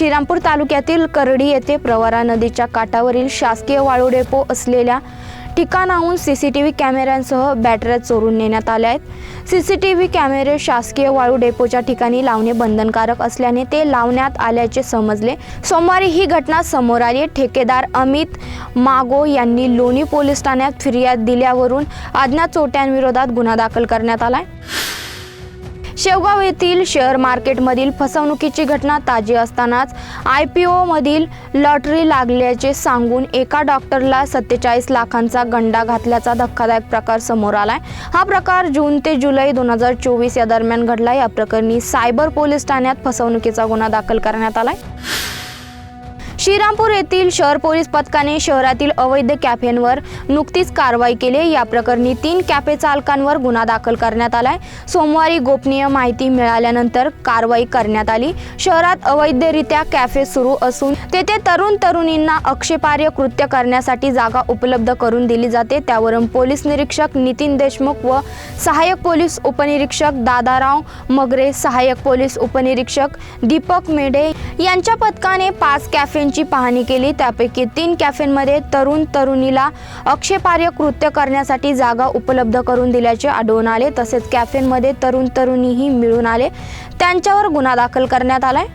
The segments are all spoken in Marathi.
श्रीरामपूर तालुक्यातील करडी येथे प्रवरा नदीच्या काठावरील शासकीय वाळू डेपो असलेल्या ठिकाणाहून सी सी टी व्ही कॅमेऱ्यांसह बॅटऱ्या चोरून नेण्यात आल्या आहेत. सी सी टी व्ही कॅमेरे शासकीय वाळू डेपोच्या ठिकाणी लावणे बंधनकारक असल्याने ते लावण्यात आल्याचे समजले. सोमवारी ही घटना समोर आली. ठेकेदार अमित मागो यांनी लोणी पोलीस ठाण्यात फिर्याद दिल्यावरून अज्ञात चोट्यांविरोधात गुन्हा दाखल करण्यात आला आहे शेवगाव येथील शेअर मार्केटमधील फसवणुकीची घटना ताजी असतानाच आय पी ओमधील लॉटरी लागल्याचे सांगून एका डॉक्टरला सत्तेचाळीस लाखांचा गंडा घातल्याचा धक्कादायक प्रकार समोर आलाय. हा प्रकार जून ते जुलै दोन हजार चोवीस या दरम्यान घडला. या प्रकरणी सायबर पोलीस ठाण्यात फसवणुकीचा गुन्हा दाखल करण्यात आलाय. श्रीरामपूर येथील शहर पोलीस पथकाने शहरातील अवैध कॅफेंवर नुकतीच कारवाई केली. या प्रकरणी तीन कॅफे चालकांवर गुन्हा दाखल करण्यात आलाय. सोमवारी गोपनीय माहिती मिळाल्यानंतर कारवाई करण्यात आली. शहरात अवैधरित्या कॅफे सुरू असून तेथे तरुण तरुणींना आक्षेपार्ह कृत्य करण्यासाठी जागा उपलब्ध करून दिली जाते. त्यावरून पोलीस निरीक्षक नितीन देशमुख व सहाय्यक पोलीस उपनिरीक्षक दादाराव मगरे सहाय्यक पोलीस उपनिरीक्षक दीपक मेढे यांच्या पथकाने पाच कॅफे कॅफेंची पाहणी केली. त्यापैकी तीन कॅफेंमध्ये तरुण तरुणीला अक्षेपार्य कृत्य करण्यासाठी जागा उपलब्ध करून दिल्याचे आढळून आले. तसेच कॅफेंमध्ये तरुण तरुणीही मिळून आले. त्यांच्यावर गुन्हा दाखल करण्यात आलाय.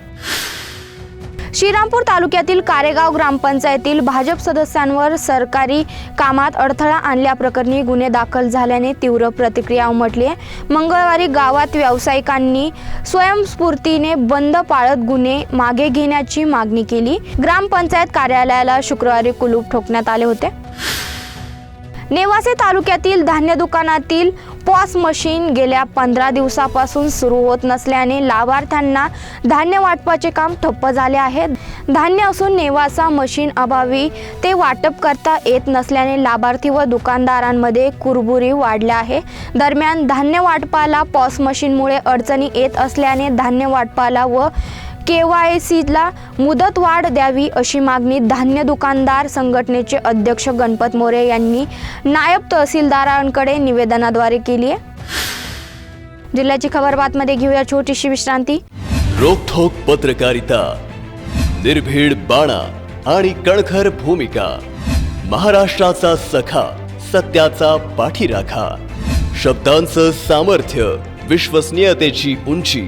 श्रीरामपूर तालुक्यातील कारेगाव ग्रामपंचायतील भाजप सदस्यांवर सरकारी कामात अडथळा आणल्याप्रकरणी गुन्हे दाखल झाल्याने तीव्र प्रतिक्रिया उमटली आहे. मंगळवारी गावात व्यावसायिकांनी स्वयंस्फूर्तीने बंद पाळत गुन्हे मागे घेण्याची मागणी केली. ग्रामपंचायत कार्यालयाला शुक्रवारी कुलूप ठोकण्यात आले होते. नेवासे तालुक्यातील धान्य दुकानातील पॉस मशीन गेल्या पंधरा दिवसापासून सुरू होत नसल्याने लाभार्थ्यांना धान्य वाटपाचे काम ठप्प झाले आहे. धान्य असून नेवासा मशीन अभावी ते वाटप करता येत नसल्याने लाभार्थी व दुकानदारांमध्ये कुरबुरी वाढल्या आहे. दरम्यान धान्य वाटपाला पॉस मशीनमुळे अडचणी येत असल्याने धान्य वाटपाला व वा वाय सीला मुदतवाढ द्यावी अशी मागणी धान्य दुकानदार संघटनेचे अध्यक्ष गणपत मोरे यांनी नायब तहसीलदारांकडे निवेदनाद्वारे केली आहे. जिल्ह्याची खबर बातमध्ये घेऊया छोटीशी विश्रांती. रोखोक पत्रकारिता निर्भीड बाणा आणि कणखर भूमिका महाराष्ट्राचा सखा सत्याचा पाठीराखा शब्दांचं सामर्थ्य विश्वसनीयतेची उंची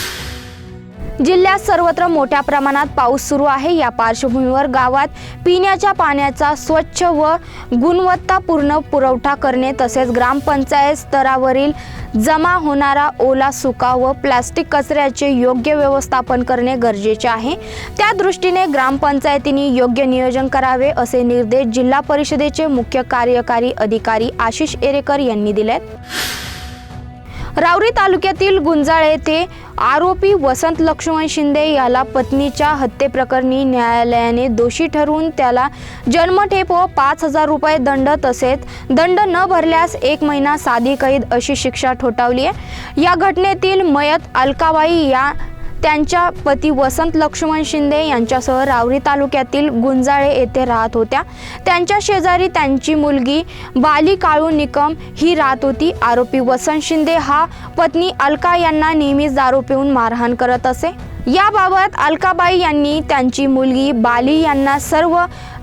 जिल्ह्यात सर्वत्र मोठ्या प्रमाणात पाऊस सुरू आहे. या पार्श्वभूमीवर गावात पिण्याच्या पाण्याचा स्वच्छ व गुणवत्तापूर्ण पुरवठा करणे तसेच ग्रामपंचायत स्तरावरील जमा होणारा ओला सुका व प्लास्टिक कचऱ्याचे योग्य व्यवस्थापन करणे गरजेचे आहे. त्या दृष्टीने ग्रामपंचायतींनी योग्य नियोजन करावे असे निर्देश जिल्हा परिषदेचे मुख्य कार्यकारी अधिकारी आशिष एरेकर यांनी दिलेत. रावरी तालुक्यातील गुंजाळ येथे आरोपी वसंत लक्ष्मण शिंदे याला पत्नीच्या हत्येप्रकरणी न्यायालयाने दोषी ठरवून त्याला जन्मठेप व पाच हजार रुपये दंड तसेच दंड न भरल्यास एक महिना साधी कैद अशी शिक्षा ठोठावली आहे. या घटनेतील मयत अलकाबाई या त्यांच्या पती वसंत लक्ष्मण शिंदे यांच्यासह रावरी तालुक्यातील गुंजाळे येथे राहत होत्या. त्यांच्या शेजारी त्यांची मुलगी बाली काळू निकम ही राहत होती. आरोपी वसंत शिंदे हा पत्नी अलका यांना नेहमीच दारू पिऊन मारहाण करत असे. याबाबत अलकाबाई यांनी त्यांची मुलगी बाली यांना सर्व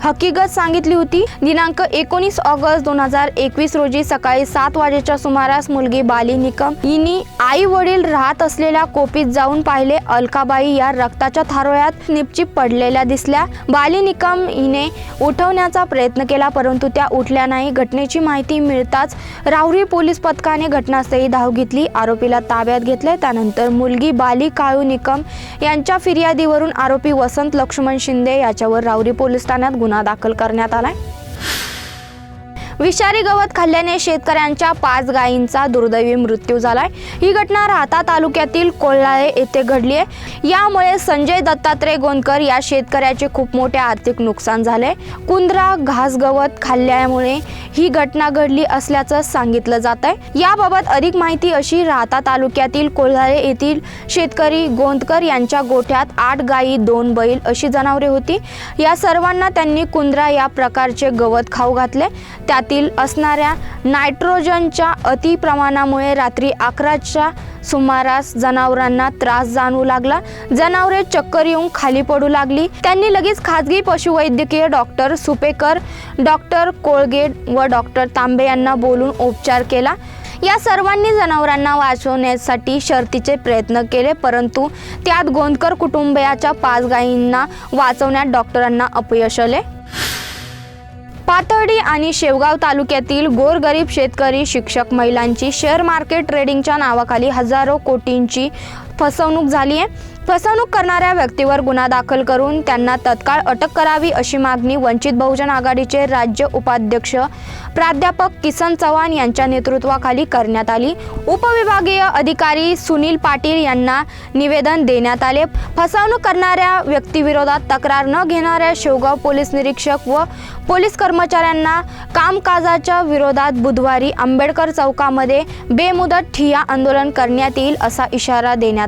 हकीकत सांगितली होती. दिनांक एकोणीस ऑगस्ट दोन हजार एकवीस रोजी सकाळी सात वाजेच्या सुमारास मुलगी बाली निकम हिने आई वडील राहत असलेल्या कोपीत जाऊन पाहिले. अलकाबाई या रक्ताच्या थारोळ्यात निपचिप पडलेल्या दिसल्या. बाली निकम हिने उठवण्याचा प्रयत्न केला परंतु त्या उठल्या नाही. घटनेची माहिती मिळताच राहुरी पोलीस पथकाने घटनास्थळी धाव घेतली. आरोपीला ताब्यात घेतले. त्यानंतर मुलगी बाली काळू निकम यांच्या फिर्यादीवरून आरोपी वसंत लक्ष्मण शिंदे याच्यावर रावरी पोलीस ठाण्यात गुन्हा दाखल करण्यात आलाय. विषारी गवत खाल्ल्याने शेतकऱ्यांच्या पाच गायींचा दुर्दैवी मृत्यू झालाय. ही घटना राहता तालुक्यातील कोल्हाळे येथे घडली आहे. यामुळे संजय दत्तात्रय गोंदकर या शेतकऱ्याचे खूप मोठे आर्थिक नुकसान झाले कुंद्रा घास गवत खाल्ल्यामुळे ही घटना घडली असल्याचं सांगितलं जात आहे याबाबत अधिक माहिती अशी राहता तालुक्यातील कोल्हाळे येथील शेतकरी गोंदकर यांच्या गोठ्यात आठ गायी दोन बैल अशी जनावरे होती. या सर्वांना त्यांनी कुंद्रा या प्रकारचे गवत खाऊ घातले. त्यातील असणाऱ्या नायट्रोजनच्या अतिप्रमाणामुळे रात्री अकराच्या सुमारास जनावरांना त्रास जाणवू लागला. जनावरे चक्कर येऊन खाली पडू लागली. त्यांनी लगेच खाजगी पशुवैद्यकीय डॉक्टर सुपेकर डॉक्टर कोळगेट व डॉक्टर तांबे यांना बोलून उपचार केला. या सर्वांनी जनावरांना वाचवण्यासाठी शर्तीचे प्रयत्न केले परंतु त्यात गोंदकर कुटुंबियाच्या पाच गायींना वाचवण्यात डॉक्टरांना अपयश आले. पाथर्डी आणि शेवगाव तालुक्यातील गोरगरीब शेतकरी शिक्षक महिलांची शेअर मार्केट ट्रेडिंगच्या नावाखाली हजारो कोटींची फसवणूक झाली आहे. फसवणूक करणाऱ्या व्यक्तीवर गुन्हा दाखल करून त्यांना तत्काळ अटक करावी अशी मागणी वंचित बहुजन आघाडीचे राज्य उपाध्यक्ष प्राध्यापक किसन चव्हाण यांच्या नेतृत्वाखाली करण्यात आली. उपविभागीय अधिकारी सुनील पाटील यांना निवेदन देण्यात आले. फसवणूक करणाऱ्या व्यक्तीविरोधात तक्रार न घेणाऱ्या शेवगाव पोलीस निरीक्षक व पोलीस कर्मचाऱ्यांना कामकाजाच्या विरोधात बुधवारी आंबेडकर चौकामध्ये बेमुदत ठिया आंदोलन करण्यात येईल असा इशारा देण्यात